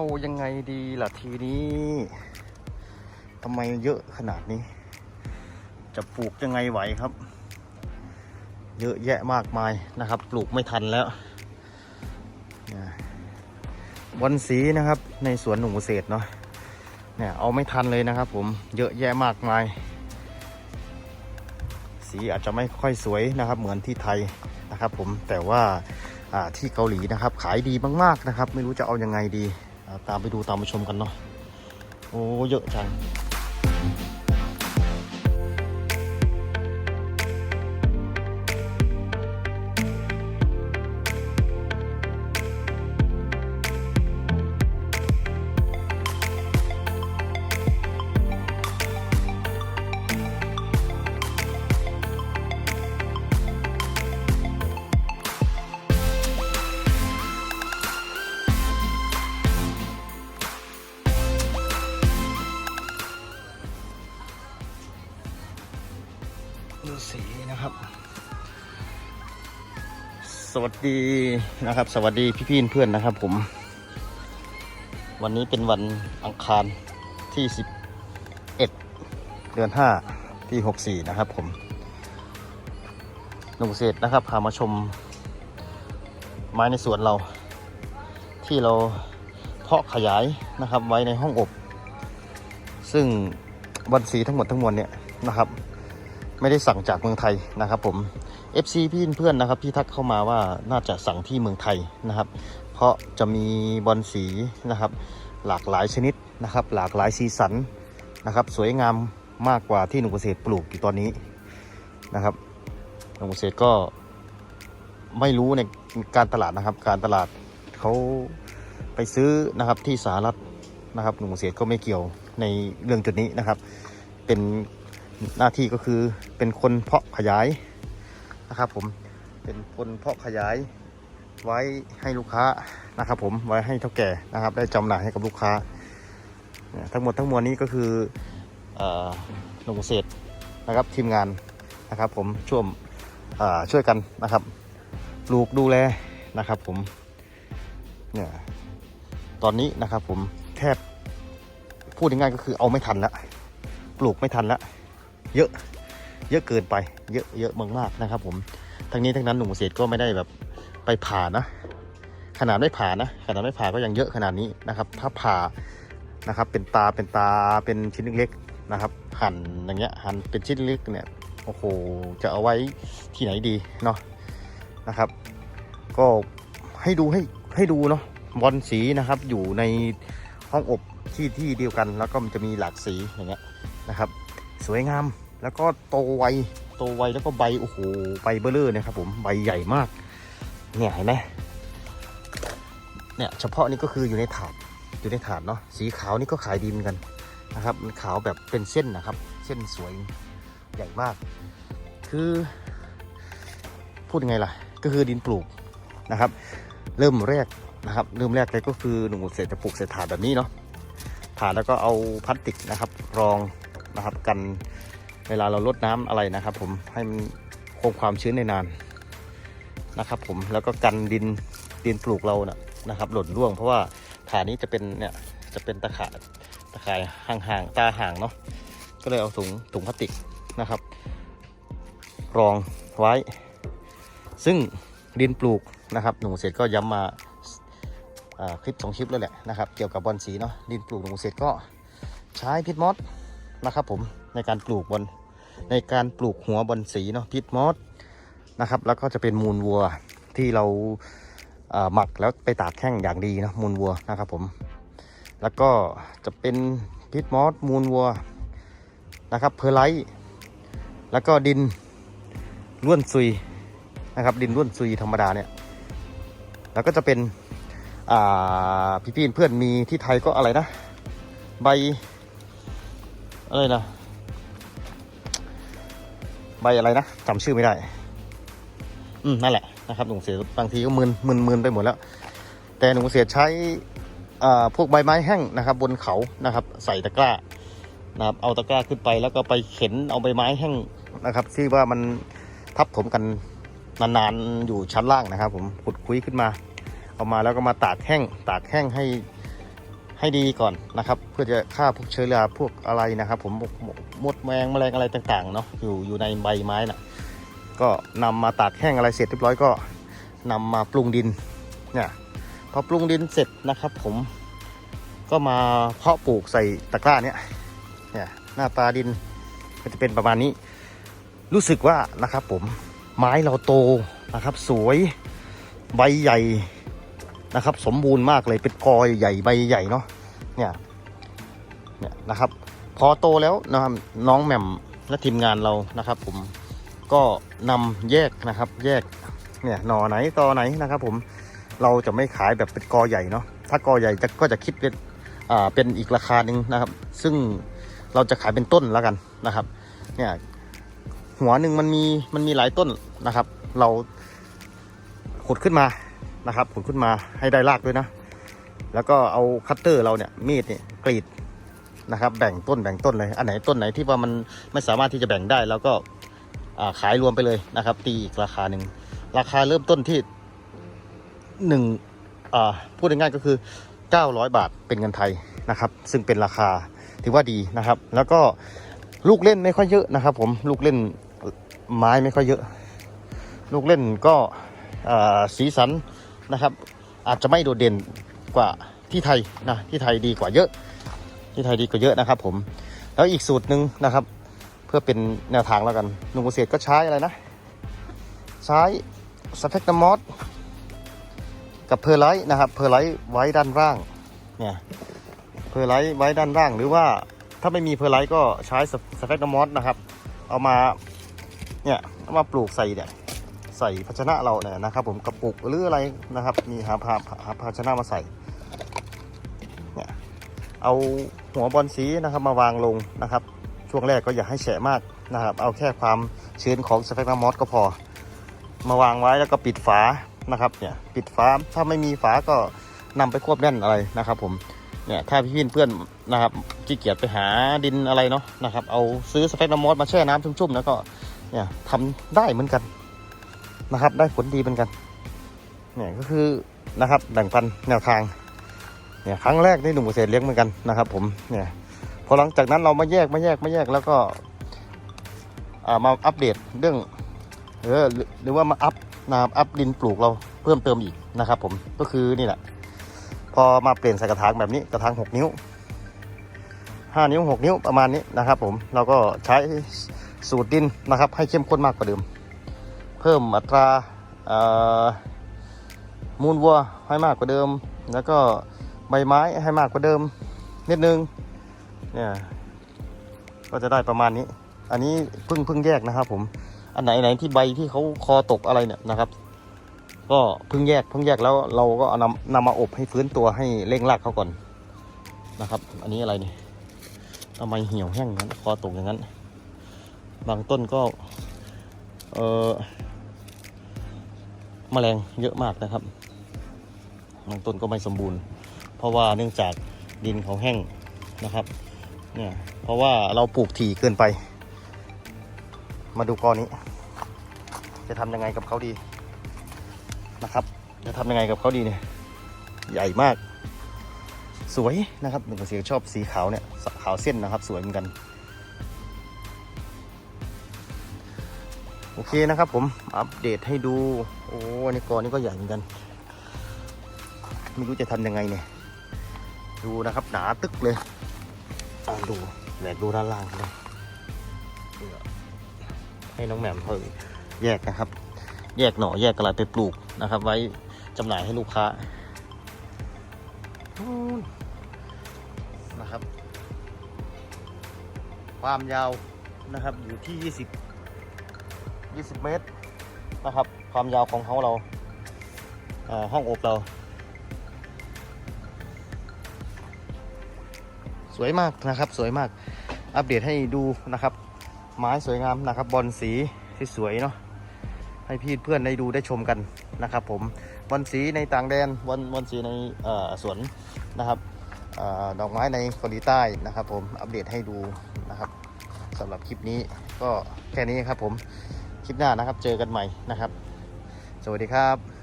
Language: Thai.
เอายังไงดีล่ะทีนี้ทำไมเยอะขนาดนี้ จะปลูกยังไงไหวครับ เยอะแยะมากมายนะครับ ปลูกไม่ทันแล้วเนี่ยบอนสีนะครับในสวนหนุ่มเกษตรเนาะเนี่ยเอาไม่ทันเลยนะครับ ผมเยอะแยะมากมาย สีอาจจะไม่ค่อยสวยนะครับ เหมือนที่ไทยนะครับ ผมแต่ว่าที่เกาหลีนะครับ ขายดีมากๆนะครับ ไม่รู้จะเอายังไงดี ตามไปดูตามไปชมกันเนาะโอ้เยอะจัง วัสดีนะครับ สวัสดีพี่ๆเพื่อนนะครับ ผม วันนี้เป็นวันอังคารที่ 11 เดือน 5 ที่ 64 นะครับ ผมหนุ่มเกษนะครับพามาชม ไม้ในสวนเรา ที่เราเพาะขยายนะครับ ไว้ในห้องอบ ซึ่งบอนสีทั้งหมดทั้งมวลเนี่ยนะครับ ไม่ได้สั่งจากเมืองไทยนะครับ ผม FC พี่เพื่อนนะครับที่ทักเข้ามาว่าน่าจะสั่งที่เมืองไทยนะครับ เพราะจะมีบอลสีนะครับ หลากหลายชนิดนะครับ หลากหลายสีสันนะครับ สวยงามมากกว่าที่หนุ่มเกษตรปลูกอยู่ตอนนี้นะครับหนุ่มเกษตรก็ไม่รู้ในการตลาดนะครับ การตลาดเขาไปซื้อนะครับที่สหรัฐนะครับหนุ่มเกษตรก็ไม่เกี่ยวในเรื่องจุดนี้นะครับ เป็นหน้าที่ก็คือเป็นคนเพาะขยาย นะครับผมเป็นคนเพาะขยายไว้ให้ลูกค้านะครับผมไว้ให้เท่าแก่นะครับ ได้จำหน่ายให้กับลูกค้า ทั้งหมดทั้งมวลนี้ก็คือหนุ่มเกษตรนะครับทีมงานนะครับผมช่วยช่วยกันนะครับปลูกดูแลนะครับผมเนี่ยตอนนี้นะครับผมแทบพูดง่ายๆก็คือเอาไม่ทันแล้วปลูกไม่ทันแล้เยอะ เยอะเกินไป เยอะเยอะมากๆนะครับ ผมทั้งนี้ทั้งนั้นหนุ่มเกษตรก็ไม่ได้แบบไปผ่านะ ขนาดไม่ผ่านะขนาดไม่ผ่าก็ยังเยอะขนาดนี้นะครับ ถ้าผ่านะครับ เป็นตาเป็นตาเป็นชิ้นเล็กๆนะครับ หั่นอย่างเงี้ยหั่นเป็นชิ้นเล็กเนี่ยโอ้โหจะเอาไว้ที่ไหนดีเนาะนะครับ ก็ให้ดูให้ให้ดูเนาะบอลสีนะครับ อยู่ในห้องอบที่ที่เดียวกัน แล้วก็มันจะมีหลากสีอย่างเงี้ยนะครับ สวยงาม แล้วก็โตไวโตไวแล้วก็ใบโอ้โหใบเบลเลอร์นี่ยครับผมใบใหญ่มาก เนี่ยเห็นไหมเนี่ยเฉพาะนี่ก็คืออยู่ในถาดอยู่ในถาดเนาะสีขาวนี่ก็ขายดีเหมือนกันนะครับมันขาวแบบเป็นเส้นนะครับ เส้นสวยใหญ่มาก คือพูดยังไงล่ะ ก็คือดินปลูกนะครับ เริ่มแรกนะครับเริ่มแรกเลยก็คือหนุ่มเกษตรจะปลูกใส่ถาดแบบนี้เนาะถาดแล้วก็เอาพลาสติกนะครับ รองนะครับกัน เวลาเราลดน้ำอะไรนะครับ ผมให้มันคงความชื้นในนานนะครับผมแล้วก็กันดินดินปลูกเรานะนะครับหล่นร่วง เพราะว่าฐานนี้จะเป็นเนี่ยจะเป็นตะข่ายตะข่ายห่างๆตาห่างเนาะก็เลยเอาถุงถุงพลาสติกนะครับ รองไว้ ซึ่งดินปลูกนะครับหนุ่มเสร็จก็ย้ำมาอ่าคลิปสองคลิปแล้วแหละนะครับ เกี่ยวกับบอลสีเนาะดินปลูกหนุ่มเสร็จก็ใช้พิษมอสนะครับผม ในการปลูกบนในการปลูกหัวบนสีเนาะพิษมอสนะครับ แล้วก็จะเป็นมูลวัวที่เราหมักแล้วไปตากแห้งอย่างดีนะมูลวัวนะครับผม แล้วก็จะเป็นพิษมอสมูลวัวนะครับเพอร์ไลท์แล้วก็ดินล้วนซุยนะครับ ดินล้วนซุยธรรมดาเนี่ย แล้วก็จะเป็นอ่พี่เพื่อนมีที่ไทยก็อะไรนะ ใบอะไรนะ ใบอะไรนะจำชื่อไม่ได้ อืมนั่นแหละนะครับหนุ่มเสียบางทีก็มึนมึนมึนไปหมดแล้ว แต่หนุ่มเสียใช้อ่าพวกใบไม้แห้งนะครับ บนเขานะครับ ใส่ตะกร้านะครับเอาตะกร้าขึ้นไปแล้วก็ไปเข็นเอาใบไม้แห้งนะครับ ที่ว่ามันทับถมกันนานๆอยู่ชั้นล่างนะครับ ผมขุดคุยขึ้นมา เอามาแล้วก็มาตากแห้ง ตากแห้งให้ ให้ดีก่อนนะครับ เพื่อจะฆ่าพวกเชื้อราพวกอะไรนะครับ ผมมดแมงแมลงอะไรต่างๆเนาะอยู่อยู่ในใบไม้น่ะก็นำมาตากแห้งอะไรเสร็จเรียบร้อยก็นำมาปรุงดินเนี่ยพอปรุงดินเสร็จนะครับ ผมก็มาเพาะปลูกใส่ตะกร้าเนี่ยเนี่ยหน้าตาดินก็จะเป็นประมาณนี้ รู้สึกว่านะครับผมไม้เราโตนะครับ สวยใบใหญ่ นะครับ สมบูรณ์มากเลยเป็นกอใหญ่ใบใหญ่เนาะเนี่ยเนี่ยนะครับ พอโตแล้วนะครับน้องแหม่มและทีมงานเรานะครับ ผมก็นำแยกนะครับ แยกเนี่ยหน่อไหนตอไหนนะครับ ผมเราจะไม่ขายแบบเป็นกอใหญ่เนาะถ้ากอใหญ่จะก็จะคิดเป็นอ่าเป็นอีกราคาหนึ่งนะครับ ซึ่งเราจะขายเป็นต้นแล้วกันนะครับ เนี่ยหัวหนึ่งมันมีมันมีหลายต้นนะครับ เราขุดขึ้นมา นะครับขุดขึ้นมาให้ได้รากด้วยนะ แล้วก็เอาคัตเตอร์เราเนี่ยมีดเนี่ยกรีดนะครับ แบ่งต้นแบ่งต้นเลยอันไหนต้นไหนที่ว่ามันไม่สามารถที่จะแบ่งได้เราก็ขายรวมไปเลยนะครับ ตีอีกราคาหนึ่งราคาเริ่มต้นที่หนึ่งพูดง่ายๆก็คือ 900 บาทเป็นเงินไทยนะครับ ซึ่งเป็นราคาถือว่าดีนะครับ แล้วก็ลูกเล่นไม่ค่อยเยอะนะครับ ผมลูกเล่นไม้ไม่ค่อยเยอะ ลูกเล่นก็สีสัน นะครับ อาจจะไม่โดดเด่นกว่าที่ไทยนะที่ไทยดีกว่าเยอะ ที่ไทยดีกว่าเยอะนะครับ ผมแล้วอีกสูตรหนึ่งนะครับ เพื่อเป็นแนวทางแล้วกันนุ่มเกษตรก็ใช้อะไรนะ ใช้สเปกตมอสกับเพอร์ไลท์นะครับเพอร์ไลท์ไว้ด้านล่างเนี่ยเพอร์ไลท์ไว้ด้านล่าง หรือว่าถ้าไม่มีเพอร์ไลท์ก็ใช้สเปกตมอสนะครับ เอามาเนี่ยเอามาปลูกใส่เนี่ย ใส่ภาชนะเราเนี่ยนะครับ ผมกระปุกหรืออะไรนะครับ มีหาภาหาภาชนะมาใส่เนี่ยเอาหัวบอลสีนะครับมาวางลงนะครับ ช่วงแรกก็อย่าให้แฉะมากนะครับ เอาแค่ความชื้นของสเปกตามมอสก็พอ มาวางไว้แล้วก็ปิดฝานะครับเนี่ยปิดฝาถ้าไม่มีฝาก็นำไปควบแน่นอะไรนะครับ ผมเนี่ยถ้าพี่เพื่อนนะครับขี้เกียจไปหาดินอะไรเนาะนะครับ เอาซื้อสเปกตามมอสมาแช่น้ำชุ่มๆแล้วก็เนี่ยทำได้เหมือนกัน นะครับ ได้ผลดีเหมือนกันเนี่ยก็คือนะครับแบ่งปันแนวทางเนี่ยครั้งแรกที่หนุ่มเกษตรเลี้ยงเหมือนกันนะครับ ผมเนี่ยพอหลังจากนั้นเรามาแยกมาแยกมาแยกแล้วก็อ่ามาอัปเดตเรื่องเออหรือหรือว่ามาอัพนะครับอัพดินปลูกเราเพิ่มเติมอีกนะครับ ผมก็คือนี่แหละ พอมาเปลี่ยนใส่กระถางแบบนี้กระถาง6 นิ้ว 5 นิ้ว 6 นิ้วประมาณนี้นะครับ ผมเราก็ใช้สูตรดินนะครับ ให้เข้มข้นมากกว่าเดิม พิ่มอัตรามูลวัวให้มากกว่าเดิม แล้วก็ใบไม้ให้มากกว่าเดิมนิดนึงเนี่ยก็จะได้ประมาณนี้ อันนี้เพิ่งเพิ่งแยกนะครับ ผมอันไหนไหนที่ใบที่เขาคอตกอะไรเนี่ยนะครับ ก็เพิ่งแยกเพิ่งแยกแล้วเราก็เอานำนำมาอบให้ฟื้นตัวให้เร่งรากเขาก่อนนะครับ อันนี้อะไรเนี่ยทำไมเหี่ยวแห้งนั้นคอตกอย่างนั้น บางต้นก็ เออ แมลงเยอะมากนะครับบางต้นก็ไม่สมบูรณ์ เพราะว่าเนื่องจากดินเขาแห้งนะครับเนี่ยเพราะว่าเราปลูกถี่เกินไป มาดูกอนี้ จะทำยังไงกับเขาดีนะครับ จะทำยังไงกับเขาดีเนี่ยใหญ่มาก สวยนะครับหนึ่งเสียชอบสีขาวเนี่ยขาวเส้นนะครับ สวยเหมือนกัน โอเคนะครับผมอัปเดตให้ดู โอ้อันนี้กอนี่ก็ใหญ่เหมือนกันไม่รู้จะทำยังไงเนี่ย ดูนะครับ หนาตึกเลยอ่าดูแหลกดูด้านล่างเลยให้น้องแหม่มเขาแยกนะครับ แยกหน่อแยกกระไรไปปลูกนะครับ ไว้จำหน่ายให้ลูกค้านู่นนะครับ ความยาวนะครับอยู่ที่ 20 20 เมตรนะครับ ความยาวของเขาเราห้องอบเรา สวยมากนะครับสวยมากอัปเดตให้ดูนะครับ ไม้สวยงามนะครับ บอลสีที่สวยเนาะให้พี่เพื่อนได้ดูได้ชมกันนะครับ ผมบอลสีในต่างแดนบอลบอลสีในสวนนะครับอดอกไม้ในเกาหลีใต้นะครับ ผมอัปเดตให้ดูนะครับสำหรับคลิปนี้ก็แค่นี้ครับผม คลิปหน้านะครับ เจอกันใหม่นะครับ สวัสดีครับ